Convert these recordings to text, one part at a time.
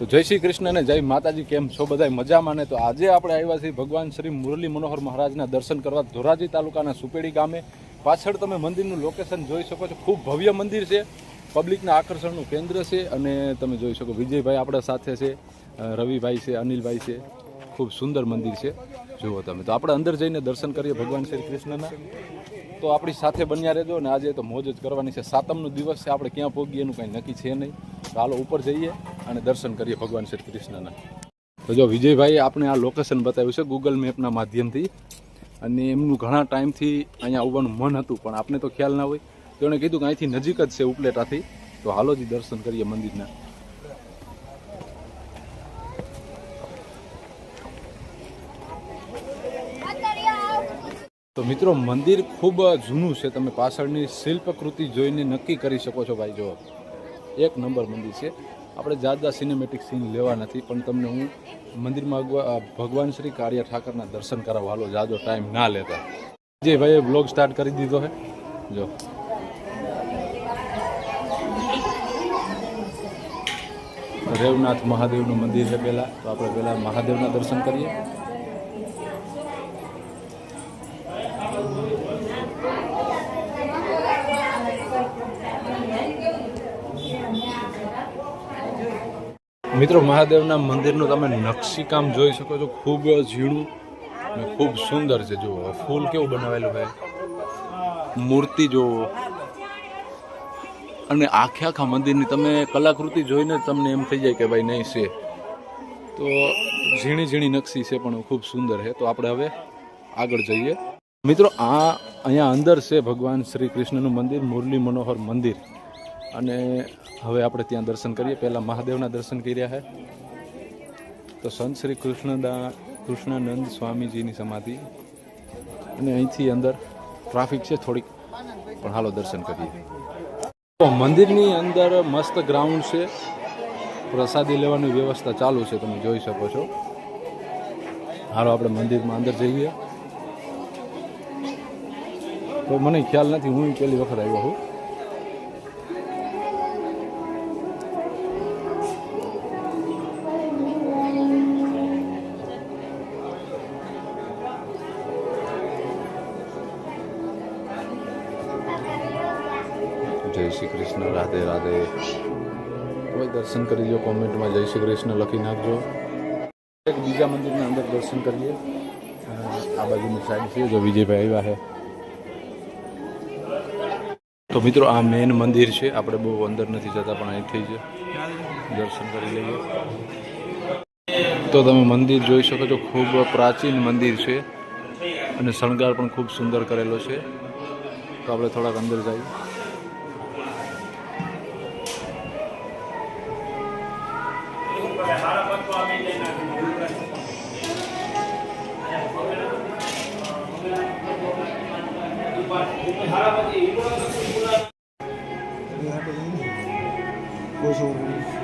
તો જય શ્રી કૃષ્ણ અને જય માતાજી, કેમ છો બધા મજામાં ને? તો આજે આપણે આવ્યા છીએ ભગવાન શ્રી મુરલી મનોહર મહારાજના દર્શન કરવા ધોરાજી તાલુકાના સુપેડી ગામે. પાછળ તમે મંદિરનું લોકેશન જોઈ શકો છો. ખૂબ ભવ્ય મંદિર છે. પબ્લિકના આકર્ષણનું કેન્દ્ર છે અને તમે જોઈ શકો વિજયભાઈ આપણા સાથે છે રવિભાઈ છે, અનિલભાઈ છે. ખૂબ સુંદર મંદિર છે. જુઓ તમે. તો આપણે અંદર જઈને દર્શન કરીએ ભગવાન શ્રી કૃષ્ણના. તો આપણી સાથે બન્યા રહેજો ને આજે તો મોજ જ કરવાની છે. સાતમનો દિવસ છે, આપણે ક્યાં પહોંચીએ એનું કંઈ નક્કી છે નહીં. તો હાલો ઉપર જઈએ અને દર્શન કરીએ ભગવાન શ્રી કૃષ્ણના. તો જો વિજયભાઈ આપણે આ લોકેશન બતાવ્યું છે ગૂગલ મેપના માધ્યમથી. અને એમનું ઘણા ટાઈમથી અહીંયા આવવાનું મન હતું, પણ આપણે તો ખ્યાલ ના હોય. તો એણે કીધું કે અહીંથી નજીક જ છે ઉપલેટાથી. તો હાલો જ દર્શન કરીએ મંદિરના. તો મિત્રો, મંદિર ખૂબ જૂનું છે. તમે પાછળની શિલ્પકૃતિ જોઈને નક્કી કરી શકો છો ભાઈ. જો એક નંબર મંદિર છે. આપણે જાદા સિનેમેટિક સીન લેવા નથી, પણ તમને હું મંદિરમાં ભગવાન શ્રી કાળિયા ઠાકરના દર્શન કરાવવા હાલો, જાજો ટાઈમ ના લેતા. જે ભાઈએ બ્લોગ સ્ટાર્ટ કરી દીધો છે જો. રેવનાથ મહાદેવનું મંદિર છે પહેલાં. તો આપણે પહેલાં મહાદેવના દર્શન કરીએ. મિત્રો, મહાદેવના મંદિરનું તમે નકશીકામ જોઈ શકો છો. ખૂબ ઝીણું અને ખૂબ સુંદર છે. જુઓ, ફૂલ કેવું બનાવેલું છે. મૂર્તિ જુઓ. અને આખે આખા મંદિરની તમે કલાકૃતિ જોઈને તમને એમ થઈ જાય કે ભાઈ નહીં છે. તો ઝીણી ઝીણી નકશી છે પણ ખૂબ સુંદર છે. તો આપણે હવે આગળ જઈએ. મિત્રો, આ અહીંયા અંદર છે ભગવાન શ્રી કૃષ્ણનું મંદિર, મુરલી મનોહર મંદિર. અને હવે આપણે ત્યાં દર્શન કરીએ. પહેલાં મહાદેવના દર્શન કર્યા છે તો સંત શ્રી કૃષ્ણદા, કૃષ્ણાનંદ સ્વામીજીની સમાધિ. અને અહીંથી અંદર ટ્રાફિક છે થોડીક. પણ હાલો દર્શન કરીએ. તો મંદિરની અંદર મસ્ત ગ્રાઉન્ડ છે. પ્રસાદી લેવાની વ્યવસ્થા ચાલુ છે, તમે જોઈ શકો છો. હાલો આપણે મંદિરમાં અંદર જઈએ. તો મને ખ્યાલ નથી, હું પહેલી વખત આવ્યો છું જય શ્રી કૃષ્ણ, રાધે રાધે. કોઈ દર્શન કરી લો કોમેન્ટમાં, જય શ્રી કૃષ્ણ લખી નાખજો. એક બીજા મંદિરના અંદર દર્શન કરીએ. આ બાજુની સાઈડ છે, જો વિજયભાઈ આવ્યા છે. તો મિત્રો, આ મેન મંદિર છે. આપણે બહુ અંદર નથી જતા, પણ અહીંથી જ દર્શન કરી લઈએ. તો તમે મંદિર જોઈ શકો છો, ખૂબ પ્રાચીન મંદિર છે. અને શણગાર પણ ખૂબ સુંદર કરેલો છે. તો આપણે થોડાક અંદર જઈએ. Goes over me.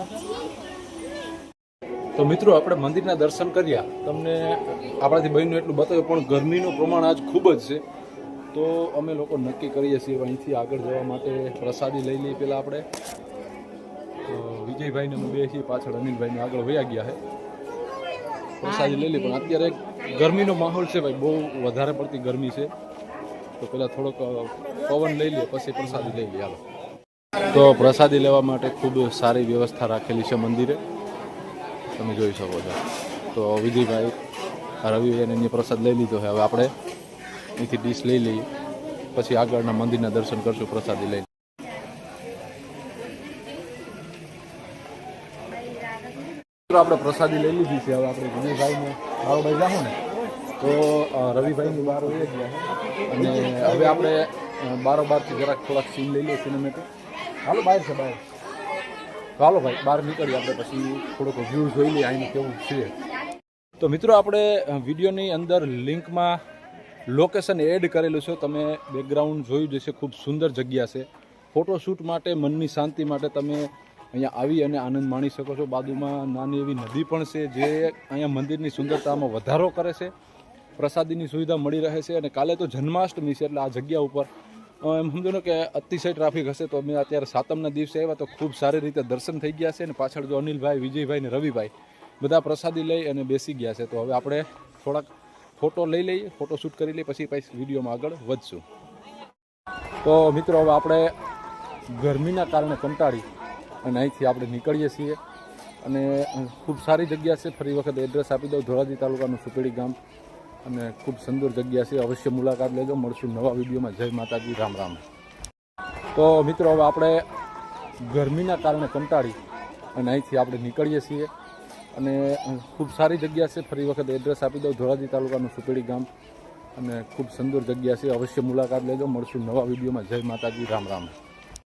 Thank you. તો મિત્રો, આપણે મંદિરના દર્શન કર્યા. તમને આપણાથી બહેનું એટલું બતાવ્યું, પણ ગરમીનું પ્રમાણ આજ ખૂબ જ છે. તો અમે લોકો નક્કી કરીએ છીએ અહીંથી આગળ જવા માટે પ્રસાદી લઈ લઈએ પહેલાં આપણે. તો વિજયભાઈને અમે બે છીએ, પાછળ અનિલભાઈને આગળ વયા ગયા છે. પ્રસાદી લઈ લઈએ, પણ અત્યારે ગરમીનો માહોલ છે ભાઈ, બહુ વધારે પડતી ગરમી છે. તો પહેલાં થોડોક પવન લઈ લઈએ, પછી પ્રસાદી લઈ લઈએ, હાલો. તો પ્રસાદી લેવા માટે ખૂબ સારી વ્યવસ્થા રાખેલી છે મંદિરે. તમે જોઈ શકો છો. તો વિજયભાઈ રવિભાઈ અહીંયા પ્રસાદ લઈ લીધો છે. હવે આપણે અહીંથી ડીશ લઈ લઈએ. પછી આગળના મંદિરના દર્શન કરશું, પ્રસાદી લઈને. આપણે પ્રસાદી લઈ લીધી છે. હવે આપણે વિજયભાઈને બારોબાઈ જાઉં ને, તો રવિભાઈની બાર વહી ગયા અને હવે આપણે બારોબારથી જરાક થોડાક સીન લઈ લઈએ સિનેમેટિક હાલો, બહાર છે, બહાર. હાલો ભાઈ, બહાર નીકળીએ આપણે પછી થોડોક વ્યૂ જોઈ લઈએ અહીંનું કેવું છે. તો મિત્રો, આપણે વિડીયોની અંદર લિંકમાં લોકેશન એડ કરેલું છે. તમે બેકગ્રાઉન્ડ જોયું જશે ખૂબ સુંદર જગ્યા છે. ફોટોશૂટ માટે, મનની શાંતિ માટે તમે અહીંયા આવી અને આનંદ માણી શકો છો. બાજુમાં નાની એવી નદી પણ છે, જે અહીંયા મંદિરની સુંદરતામાં વધારો કરે છે. પ્રસાદીની સુવિધા મળી રહે છે અને કાલે તો જન્માષ્ટમી છે, એટલે આ જગ્યા ઉપર એમ સમજો ને કે અતિશય ટ્રાફિક હશે તો અમે અત્યારે સાતમના દિવસે આવ્યા તો ખૂબ સારી રીતે દર્શન થઈ ગયા છે અને પાછળ જો અનિલભાઈ, વિજયભાઈ ને રવિભાઈ બધા પ્રસાદી લઈ અને બેસી ગયા છે. તો હવે આપણે થોડાક ફોટો લઈ લઈએ, ફોટો શૂટ કરી લઈએ, પછી પછી વિડીયોમાં આગળ વધશું. તો મિત્રો, હવે આપણે ગરમીના કારણે કંટાળી અને અહીંથી આપણે નીકળીએ છીએ અને ખૂબ સારી જગ્યા છે. ફરી વખત એડ્રેસ આપી દઉં. ધોરાજી તાલુકાનું સુપેડી ગામ. અને ખૂબ સુંદર જગ્યા છે. અવશ્ય મુલાકાત લેજો. મળશું નવા વિડીયોમાં. જય માતાજી. રામ રામ. તો મિત્રો, હવે આપણે ગરમીના કારણે કંટાળી અને અહીંથી આપણે નીકળીએ છીએ. અને ખૂબ સારી જગ્યા છે. ફરી વખત એડ્રેસ આપી દઉં. ધોરાજી તાલુકાનું સુપેડી ગામ. અને ખૂબ સુંદર જગ્યા છે. અવશ્ય મુલાકાત લેજો. મળશું નવા વિડીયોમાં. જય માતાજી. રામ રામ.